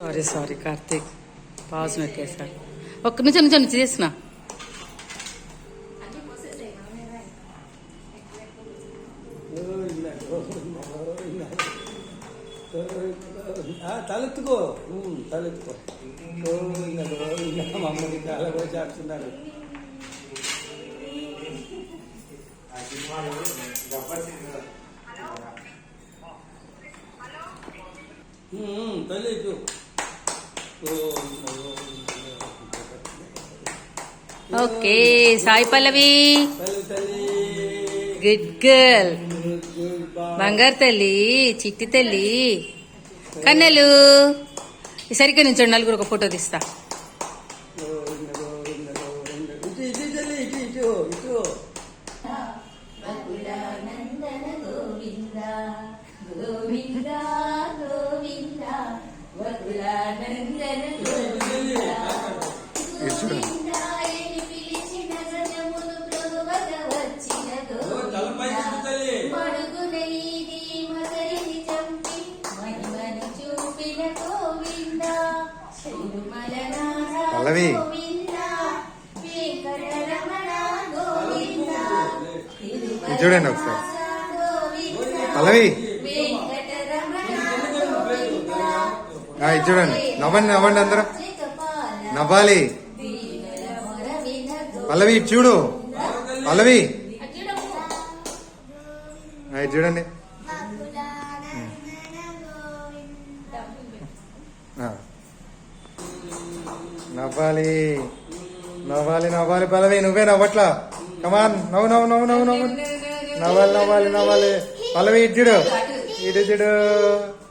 Sorry sorry Karthik pause నొక్కేసా ఒక్క నిమిషం నిమిషం నుంచి చేసిన ఆ, తలెత్తుకో ఉమ్, తలెత్తుకో గోవింద గోవింద మా అమ్మకి చాలా పోయి చేస్తున్నారు తల్లిచ్చు okay Sai Pallavi. Good girl బంగారు తల్లి చిట్టి తల్లి. కన్నెలు. ఈసరికే నుంచి నలుగురు ఒక ఫోటో తీస్తా. గోవిందా. పల్లవి. చూడండి ఒకసారి పల్లవి ఇది చూడండి నవ్వండి నవ్వండి అందరూ. నవ్వాలి. పల్లవి చూడు. పల్లవి. ఆ, చూడండి. నవ్వాలి. నవ్వాలి నవ్వాలి పల్లవి. నువ్వే నవ్వట్లా. కమాన్ నవ్వు నవ్వు నవ్వు నవ్వు నవ్వు. నవ్వాలి నవ్వాలి నవ్వాలి. పల్లవి ఇడ్జుడు చూడు.